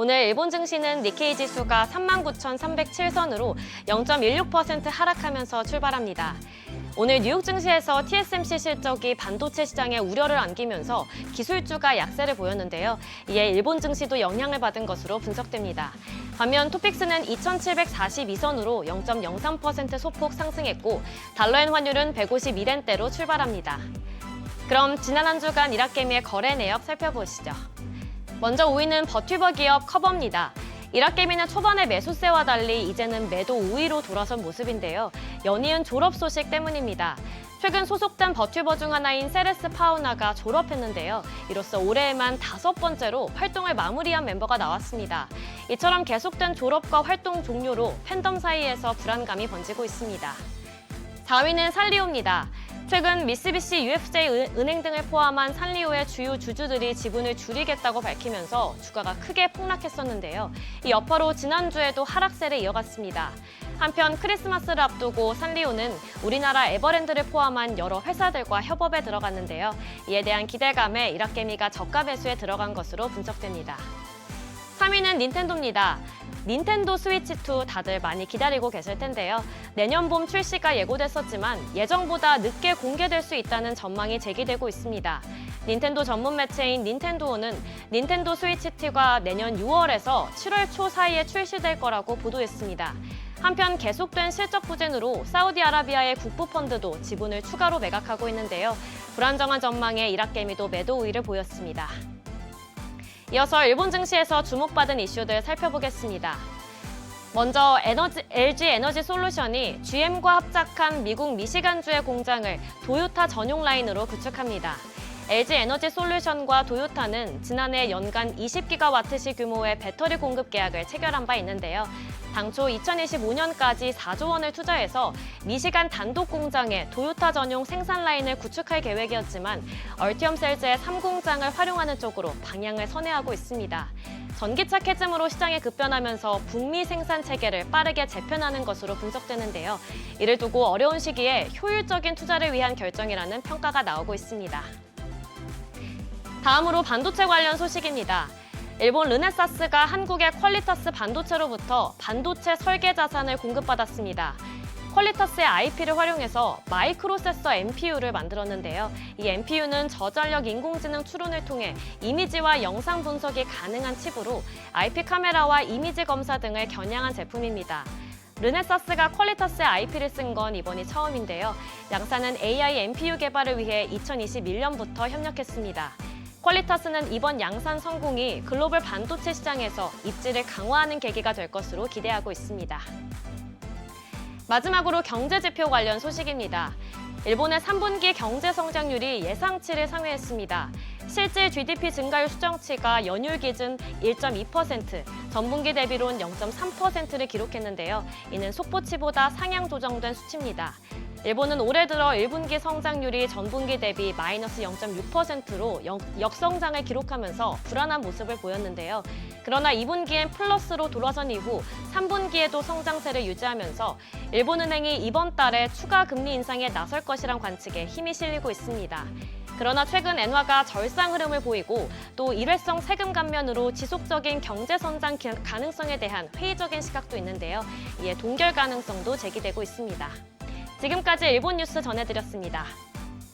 오늘 일본 증시는 니케이 지수가 39,307선으로 0.16% 하락하면서 출발합니다. 오늘 뉴욕 증시에서 TSMC 실적이 반도체 시장에 우려를 안기면서 기술주가 약세를 보였는데요. 이에 일본 증시도 영향을 받은 것으로 분석됩니다. 반면 토픽스는 2,742선으로 0.03% 소폭 상승했고 달러엔 환율은 151엔대로 출발합니다. 그럼 지난 한 주간 이라케미의 거래 내역 살펴보시죠. 먼저 5위는 버튜버 기업 커버입니다. 이라케미는 초반에 매수세와 달리 이제는 매도 우위로 돌아선 모습인데요. 연이은 졸업 소식 때문입니다. 최근 소속된 버튜버 중 하나인 세레스 파우나가 졸업했는데요. 이로써 올해에만 다섯 번째로 활동을 마무리한 멤버가 나왔습니다. 이처럼 계속된 졸업과 활동 종료로 팬덤 사이에서 불안감이 번지고 있습니다. 4위는 살리오입니다. 최근 미쓰비시 UFJ 은- 은행 등을 포함한 산리오의 주요 주주들이 지분을 줄이겠다고 밝히면서 주가가 크게 폭락했었는데요. 이 여파로 지난주에도 하락세를 이어갔습니다. 한편 크리스마스를 앞두고 산리오는 우리나라 에버랜드를 포함한 여러 회사들과 협업에 들어갔는데요. 이에 대한 기대감에 이라케미가 저가 매수에 들어간 것으로 분석됩니다. 3위는 닌텐도입니다. 닌텐도 스위치2 다들 많이 기다리고 계실 텐데요. 내년 봄 출시가 예고됐었지만 예정보다 늦게 공개될 수 있다는 전망이 제기되고 있습니다. 닌텐도 전문 매체인 닌텐도는 닌텐도 스위치2가 내년 6월에서 7월 초 사이에 출시될 거라고 보도했습니다. 한편 계속된 실적 부진으로 사우디아라비아의 국부 펀드도 지분을 추가로 매각하고 있는데요. 불안정한 전망에 이라케미도 매도 우위를 보였습니다. 이어서 일본 증시에서 주목받은 이슈들 살펴보겠습니다. 먼저 에너지, LG 에너지 솔루션이 GM과 합작한 미국 미시간주의 공장을 도요타 전용 라인으로 구축합니다. LG 에너지 솔루션과 도요타는 지난해 연간 20기가와트시 규모의 배터리 공급 계약을 체결한 바 있는데요. 당초 2025년까지 4조 원을 투자해서 미시간 단독 공장에 도요타 전용 생산 라인을 구축할 계획이었지만 얼티엄 셀즈의 3공장을 활용하는 쪽으로 방향을 선회하고 있습니다. 전기차 캐즘으로 시장에 급변하면서 북미 생산 체계를 빠르게 재편하는 것으로 분석되는데요. 이를 두고 어려운 시기에 효율적인 투자를 위한 결정이라는 평가가 나오고 있습니다. 다음으로 반도체 관련 소식입니다. 일본 르네사스가 한국의 퀄리타스 반도체로부터 반도체 설계 자산을 공급받았습니다. 퀄리타스의 IP를 활용해서 마이크로세서 MPU를 만들었는데요. 이 MPU는 저전력 인공지능 추론을 통해 이미지와 영상 분석이 가능한 칩으로 IP 카메라와 이미지 검사 등을 겨냥한 제품입니다. 르네사스가 퀄리타스의 IP를 쓴 건 이번이 처음인데요. 양사는 AI MPU 개발을 위해 2021년부터 협력했습니다. 퀄리타스는 이번 양산 성공이 글로벌 반도체 시장에서 입지를 강화하는 계기가 될 것으로 기대하고 있습니다. 마지막으로 경제 지표 관련 소식입니다. 일본의 3분기 경제 성장률이 예상치를 상회했습니다. 실질 GDP 증가율 수정치가 연율 기준 1.2%, 전분기 대비론 0.3%를 기록했는데요. 이는 속보치보다 상향 조정된 수치입니다. 일본은 올해 들어 1분기 성장률이 전분기 대비 마이너스 0.6%로 역성장을 기록하면서 불안한 모습을 보였는데요. 그러나 2분기엔 플러스로 돌아선 이후 3분기에도 성장세를 유지하면서 일본은행이 이번 달에 추가 금리 인상에 나설 것이란 관측에 힘이 실리고 있습니다. 그러나 최근 엔화가 절상 흐름을 보이고 또 일회성 세금 감면으로 지속적인 경제 성장 기- 가능성에 대한 회의적인 시각도 있는데요. 이에 동결 가능성도 제기되고 있습니다. 지금까지 일본 뉴스 전해드렸습니다.